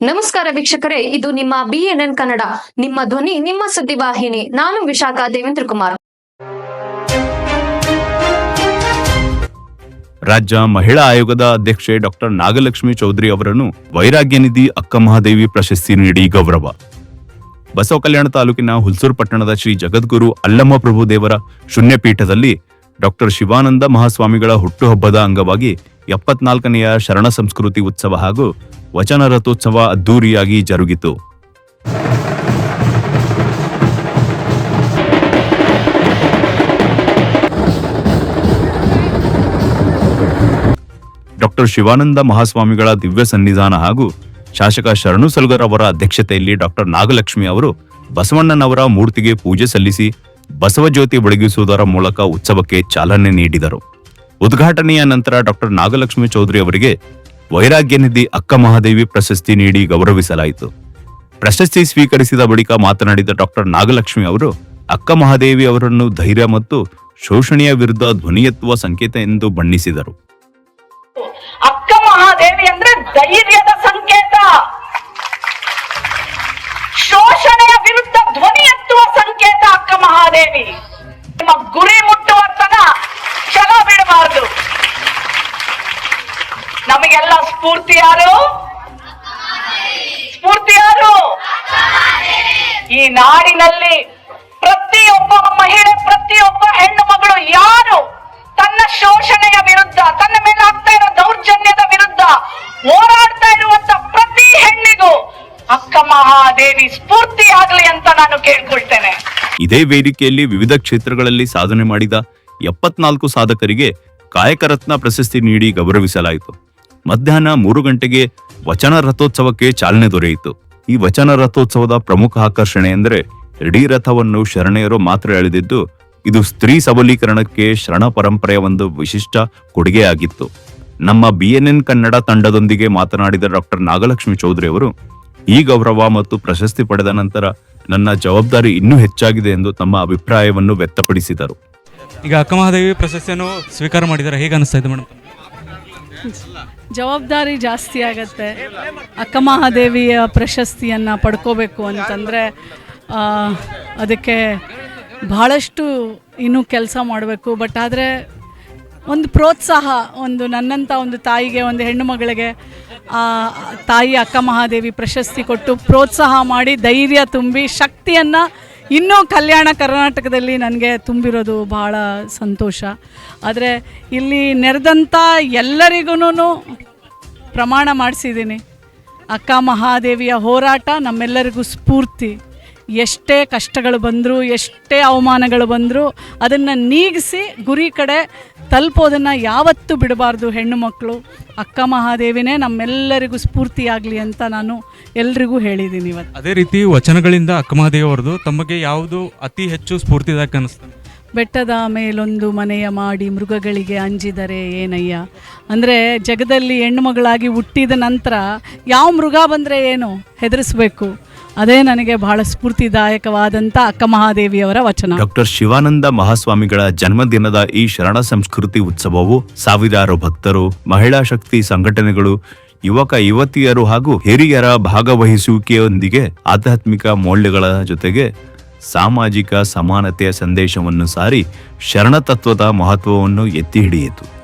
ನಮಸ್ಕಾರ ವೀಕ್ಷಕರೇ, ಇದು ನಿಮ್ಮ ಬಿಎನ್ಎನ್ ಕನ್ನಡ, ನಿಮ್ಮ ಧ್ವನಿ, ನಿಮ್ಮ ಸುದ್ದಿವಾಹಿನಿ ನಾನು ವಿಶಾಖ ದೇವೇಂದ್ರ ಕುಮಾರ್. ರಾಜ್ಯ ಮಹಿಳಾ ಆಯೋಗದ ಅಧ್ಯಕ್ಷೆ ಡಾಕ್ಟರ್ ನಾಗಲಕ್ಷ್ಮಿ ಚೌಧರಿ ಅವರನ್ನು ವೈರಾಗ್ಯ ನಿಧಿ ಅಕ್ಕ ಮಹಾದೇವಿ ಪ್ರಶಸ್ತಿ ನೀಡಿ ಗೌರವ. ಬಸವ ಕಲ್ಯಾಣ ತಾಲೂಕಿನ ಹುಲ್ಸೂರು ಪಟ್ಟಣದ ಶ್ರೀ ಜಗದ್ಗುರು ಅಲ್ಲಮ್ಮ ಪ್ರಭು ದೇವರ ಶೂನ್ಯಪೀಠದಲ್ಲಿ ಡಾಕ್ಟರ್ ಶಿವಾನಂದ ಮಹಾಸ್ವಾಮಿಗಳ ಹುಟ್ಟುಹಬ್ಬದ ಅಂಗವಾಗಿ ಎಪ್ಪತ್ನಾಲ್ಕನೆಯ ಶರಣ ಸಂಸ್ಕೃತಿ ಉತ್ಸವ ಹಾಗೂ ವಚನ ರಥೋತ್ಸವ ಅದ್ದೂರಿಯಾಗಿ ಜರುಗಿತು. ಡಾಕ್ಟರ್ ಶಿವಾನಂದ ಮಹಾಸ್ವಾಮಿಗಳ ದಿವ್ಯ ಸನ್ನಿಧಾನ ಹಾಗೂ ಶಾಸಕ ಶರಣು ಸಲ್ಗರ್ ಅವರ ಅಧ್ಯಕ್ಷತೆಯಲ್ಲಿ ಡಾಕ್ಟರ್ ನಾಗಲಕ್ಷ್ಮಿ ಅವರು ಬಸವಣ್ಣನವರ ಮೂರ್ತಿಗೆ ಪೂಜೆ ಸಲ್ಲಿಸಿ ಬಸವ ಜ್ಯೋತಿ ಬೆಳಗಿಸುವುದರ ಮೂಲಕ ಉತ್ಸವಕ್ಕೆ ಚಾಲನೆ ನೀಡಿದರು. ಉದ್ಘಾಟನೆಯ ನಂತರ ಡಾಕ್ಟರ್ ನಾಗಲಕ್ಷ್ಮಿ ಚೌಧರಿ ಅವರಿಗೆ ವೈರಾಗ್ಯ ನಿಧಿ ಅಕ್ಕ ಮಹಾದೇವಿ ಪ್ರಶಸ್ತಿ ನೀಡಿ ಗೌರವಿಸಲಾಯಿತು. ಪ್ರಶಸ್ತಿ ಸ್ವೀಕರಿಸಿದ ಬಳಿಕ ಮಾತನಾಡಿದ ಡಾಕ್ಟರ್ ನಾಗಲಕ್ಷ್ಮಿ ಅವರು, ಅಕ್ಕ ಮಹಾದೇವಿ ಅವರನ್ನು ಧೈರ್ಯ ಮತ್ತು ಶೋಷಣೆಯ ವಿರುದ್ಧ ಧ್ವನಿ ಸಂಕೇತ ಎಂದು ಬಣ್ಣಿಸಿದರು. ಅಕ್ಕ ಮಹಾದೇವಿ ಅಂದ್ರೆ ಧೈರ್ಯದ ಸಂಕೇತ. ಶೋಷಣೆಯ ವಿರುದ್ಧ ಧ್ವನಿ ಮಹಾದೇವಿ ನಿಮ್ಮ ಗುರಿ ಮುಟ್ಟುವ ತನ ಛಲ ಬಿಡಬಾರದು. ನಮಗೆಲ್ಲ ಸ್ಫೂರ್ತಿ ಯಾರು? ಸ್ಫೂರ್ತಿ ಯಾರು? ಈ ನಾಡಿನಲ್ಲಿ ಪ್ರತಿಯೊಬ್ಬ ಮಹಿಳೆ, ಪ್ರತಿಯೊಬ್ಬ ಹೆಣ್ಣು ಮಗಳು ಯಾರು ತನ್ನ ಶೋಷಣೆಯ ವಿರುದ್ಧ, ತನ್ನ ಮೇಲೆ ಆಗ್ತಾ ಇರೋ ದೌರ್ಜನ್ಯದ ವಿರುದ್ಧ ಹೋರಾಡ್ತಾ ಇರುವಂತ ಪ್ರತಿ ಹೆಣ್ಣಿಗೂ ಅಕ್ಕ ಮಹಾದೇವಿ ಸ್ಫೂರ್ತಿ ಆಗ್ಲಿ ಅಂತ ನಾನು ಕೇಳ್ಕೊಳ್ತೇನೆ ಇದೇ ವೇದಿಕೆಯಲ್ಲಿ ವಿವಿಧ ಕ್ಷೇತ್ರಗಳಲ್ಲಿ ಸಾಧನೆ ಮಾಡಿದ ಎಪ್ಪತ್ನಾಲ್ಕು ಸಾಧಕರಿಗೆ ಕಾಯಕರತ್ನ ಪ್ರಶಸ್ತಿ ನೀಡಿ ಗೌರವಿಸಲಾಯಿತು. ಮಧ್ಯಾಹ್ನ ಮೂರು ಗಂಟೆಗೆ ವಚನ ರಥೋತ್ಸವಕ್ಕೆ ಚಾಲನೆ ದೊರೆಯಿತು. ಈ ವಚನ ರಥೋತ್ಸವದ ಪ್ರಮುಖ ಆಕರ್ಷಣೆ ಎಂದರೆ ಇಡೀ ರಥವನ್ನು ಶರಣೆಯರು ಮಾತ್ರ ಎಳೆದಿದ್ದು, ಇದು ಸ್ತ್ರೀ ಸಬಲೀಕರಣಕ್ಕೆ ಶರಣ ಪರಂಪರೆಯ ಒಂದು ವಿಶಿಷ್ಟ ಕೊಡುಗೆಯಾಗಿತ್ತು. ನಮ್ಮ ಬಿಎನ್ಎನ್ ಕನ್ನಡ ತಂಡದೊಂದಿಗೆ ಮಾತನಾಡಿದ ಡಾಕ್ಟರ್ ನಾಗಲಕ್ಷ್ಮಿ ಚೌಧರಿ ಅವರು ಈ ಗೌರವ ಮತ್ತು ಪ್ರಶಸ್ತಿ ಪಡೆದ ನಂತರ ನನ್ನ ಜವಾಬ್ದಾರಿ ಇನ್ನೂ ಹೆಚ್ಚಾಗಿದೆ ಎಂದು ತಮ್ಮ ಅಭಿಪ್ರಾಯವನ್ನು ವ್ಯಕ್ತಪಡಿಸಿದರು. ಈಗ ಅಕ್ಕಮಹಾದೇವಿ ಪ್ರಶಸ್ತಿಯನ್ನು ಸ್ವೀಕಾರ ಮಾಡಿದ್ದಾರೆ. ಹೇಗೆ ಅನಿಸ್ತಾ ಇದೆ ಮೇಡಮ್? ಜವಾಬ್ದಾರಿ ಜಾಸ್ತಿ ಆಗತ್ತೆ. ಅಕ್ಕ ಮಹಾದೇವಿಯ ಪ್ರಶಸ್ತಿಯನ್ನು ಪಡ್ಕೋಬೇಕು ಅಂತಂದರೆ ಅದಕ್ಕೆ ಬಹಳಷ್ಟು ಇನ್ನೂ ಕೆಲಸ ಮಾಡಬೇಕು. ಬಟ್ ಆದರೆ ಒಂದು ಪ್ರೋತ್ಸಾಹ ಒಂದು ನನ್ನಂಥ ಒಂದು ತಾಯಿಗೆ ಒಂದು ಹೆಣ್ಣು ಮಗಳಿಗೆ ತಾಯಿ ಅಕ್ಕ ಮಹಾದೇವಿ ಪ್ರಶಸ್ತಿ ಕೊಟ್ಟು ಪ್ರೋತ್ಸಾಹ ಮಾಡಿ ಧೈರ್ಯ ತುಂಬಿ ಶಕ್ತಿಯನ್ನು ಇನ್ನೂ ಕಲ್ಯಾಣ ಕರ್ನಾಟಕದಲ್ಲಿ ನನಗೆ ತುಂಬಿರೋದು ಬಹಳ ಸಂತೋಷ. ಆದರೆ ಇಲ್ಲಿ ನೆರೆದಂಥ ಎಲ್ಲರಿಗೂ ಪ್ರಮಾಣ ಮಾಡಿಸಿದ್ದೀನಿ. ಅಕ್ಕ ಮಹಾದೇವಿಯ ಹೋರಾಟ ನಮ್ಮೆಲ್ಲರಿಗೂ ಸ್ಫೂರ್ತಿ. ಎಷ್ಟೇ ಕಷ್ಟಗಳು ಬಂದರೂ, ಎಷ್ಟೇ ಅವಮಾನಗಳು ಬಂದರೂ ಅದನ್ನು ನೀಗಿಸಿ ಗುರಿ ಕಡೆ ತಲುಪೋದನ್ನು ಯಾವತ್ತೂ ಬಿಡಬಾರ್ದು ಹೆಣ್ಣು ಮಕ್ಕಳು. ಅಕ್ಕ ಮಹಾದೇವಿನೇ ನಮ್ಮೆಲ್ಲರಿಗೂ ಸ್ಫೂರ್ತಿಯಾಗಲಿ ಅಂತ ನಾನು ಎಲ್ರಿಗೂ ಹೇಳಿದ್ದೀನಿ ಇವತ್ತು. ಅದೇ ರೀತಿ ವಚನಗಳಿಂದ ಅಕ್ಕ ಮಹಾದೇವಿ ಅವರದು ತಮಗೆ ಯಾವುದು ಅತಿ ಹೆಚ್ಚು ಸ್ಫೂರ್ತಿದಾಯಕ ಅನಿಸ್ತದೆ ಬೆಟ್ಟದ ಮೇಲೊಂದು ಮನೆಯ ಮಾಡಿ ಮೃಗಗಳಿಗೆ ಅಂಜಿದರೆ ಏನಯ್ಯ? ಅಂದರೆ ಜಗದಲ್ಲಿ ಹೆಣ್ಣುಮಗಳಾಗಿ ಹುಟ್ಟಿದ ನಂತರ ಯಾವ ಮೃಗ ಬಂದರೆ ಏನು? ಹೆದರಿಸಬೇಕು. ಅದೇ ನನಗೆ ಬಹಳ ಸ್ಫೂರ್ತಿದಾಯಕವಾದಂಥ ಅಕ್ಕ ಮಹಾದೇವಿಯವರ ವಚನ. ಡಾಕ್ಟರ್ ಶಿವಾನಂದ ಮಹಾಸ್ವಾಮಿಗಳ ಜನ್ಮದಿನದ ಈ ಶರಣ ಸಂಸ್ಕೃತಿ ಉತ್ಸವವು ಸಾವಿರಾರು ಭಕ್ತರು, ಮಹಿಳಾ ಶಕ್ತಿ ಸಂಘಟನೆಗಳು, ಯುವಕ ಯುವತಿಯರು ಹಾಗೂ ಹಿರಿಯರ ಭಾಗವಹಿಸುವಿಕೆಯೊಂದಿಗೆ ಆಧ್ಯಾತ್ಮಿಕ ಮೌಲ್ಯಗಳ ಜೊತೆಗೆ ಸಾಮಾಜಿಕ ಸಮಾನತೆಯ ಸಂದೇಶವನ್ನು ಸಾರಿ ಶರಣತತ್ವದ ಮಹತ್ವವನ್ನು ಎತ್ತಿ ಹಿಡಿಯಿತು.